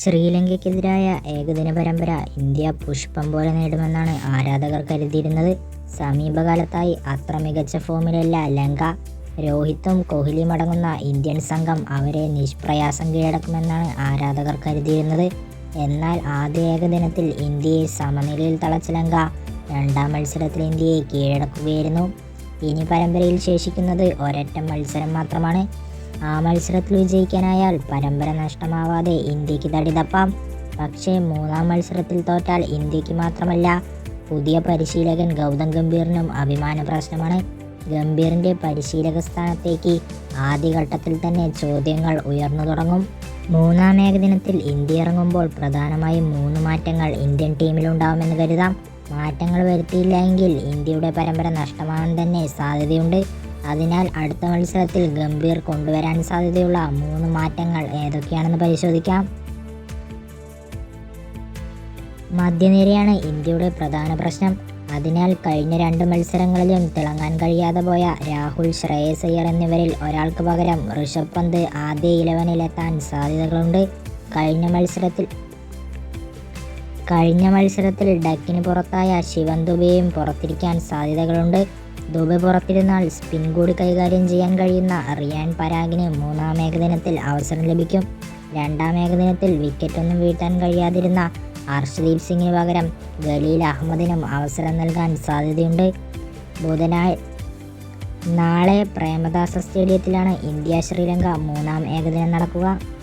ശ്രീലങ്കയ്ക്കെതിരായ ഏകദിന പരമ്പര ഇന്ത്യ പുഷ്പം പോലെ നേടുമെന്നാണ് ആരാധകർ കരുതിയിരുന്നത്. സമീപകാലത്തായി അത്ര മികച്ച ഫോമിലല്ല ലങ്ക. രോഹിത്തും കോഹ്ലിയും അടങ്ങുന്ന ഇന്ത്യൻ സംഘം അവരെ നിഷ്പ്രയാസം കീഴടക്കുമെന്നാണ് ആരാധകർ കരുതിയിരുന്നത്. എന്നാൽ ആദ്യ ഏകദിനത്തിൽ ഇന്ത്യയെ സമനിലയിൽ തളച്ച ലങ്ക രണ്ടാം മത്സരത്തിൽ ഇന്ത്യയെ കീഴടക്കുകയായിരുന്നു. ഇനി പരമ്പരയിൽ ശേഷിക്കുന്നത് ഒരൊറ്റ മത്സരം മാത്രമാണ്. ആ മത്സരത്തിൽ വിജയിക്കാനായാൽ പരമ്പര നഷ്ടമാവാതെ ഇന്ത്യയ്ക്ക് തടിതപ്പാം. പക്ഷേ മൂന്നാം മത്സരത്തിൽ തോറ്റാൽ ഇന്ത്യയ്ക്ക് മാത്രമല്ല പുതിയ പരിശീലകൻ ഗൗതം ഗംഭീറിനും അഭിമാന പ്രശ്നമാണ്. ഗംഭീറിന്റെ പരിശീലക സ്ഥാനത്തേക്ക് ആദ്യഘട്ടത്തിൽ തന്നെ ചോദ്യങ്ങൾ ഉയർന്നു തുടങ്ങും. മൂന്നാം ഏകദിനത്തിൽ ഇന്ത്യ ഇറങ്ങുമ്പോൾ പ്രധാനമായും മൂന്ന് മാറ്റങ്ങൾ ഇന്ത്യൻ ടീമിലുണ്ടാവുമെന്ന് കരുതാം. മാറ്റങ്ങൾ വരുത്തിയില്ല എങ്കിൽ ഇന്ത്യയുടെ പരമ്പര നഷ്ടമാകാൻ തന്നെ സാധ്യതയുണ്ട്. അതിനാൽ അടുത്ത മത്സരത്തിൽ ഗംഭീർ കൊണ്ടുവരാൻ സാധ്യതയുള്ള മൂന്ന് മാറ്റങ്ങൾ ഏതൊക്കെയാണെന്ന് പരിശോധിക്കാം. മധ്യനിരയാണ് ഇന്ത്യയുടെ പ്രധാന പ്രശ്നം. അതിനാൽ കഴിഞ്ഞ രണ്ട് മത്സരങ്ങളിലും തിളങ്ങാൻ കഴിയാതെ പോയ രാഹുൽ ശ്രേയസ് അയ്യർ എന്നിവരിൽ ഒരാൾക്ക് പകരം ഋഷഭ് പന്ത് ആദ്യ ഇലവനിലെത്താൻ സാധ്യതകളുണ്ട്. കഴിഞ്ഞ മത്സരത്തിൽ കഴിഞ്ഞ മത്സരത്തിൽ ഡക്കിന് പുറത്തായ ശിവൻ ദുബെയും പുറത്തിരിക്കാൻ സാധ്യതകളുണ്ട്. ദുബെ പുറത്തിരുന്നാൽ സ്പിൻ കൂടി കൈകാര്യം ചെയ്യാൻ കഴിയുന്ന റിയാൻ പരാഗിന് മൂന്നാം ഏകദിനത്തിൽ അവസരം ലഭിക്കും. രണ്ടാം ഏകദിനത്തിൽ വിക്കറ്റൊന്നും വീഴ്ത്താൻ കഴിയാതിരുന്ന ഹർഷദീപ് സിംഗിന് പകരം ഖലീൽ അഹമ്മദിനും അവസരം നൽകാൻ സാധ്യതയുണ്ട്. ബുധനായ നാളെ പ്രേമദാസ സ്റ്റേഡിയത്തിലാണ് ഇന്ത്യ ശ്രീലങ്ക മൂന്നാം ഏകദിനം നടക്കുക.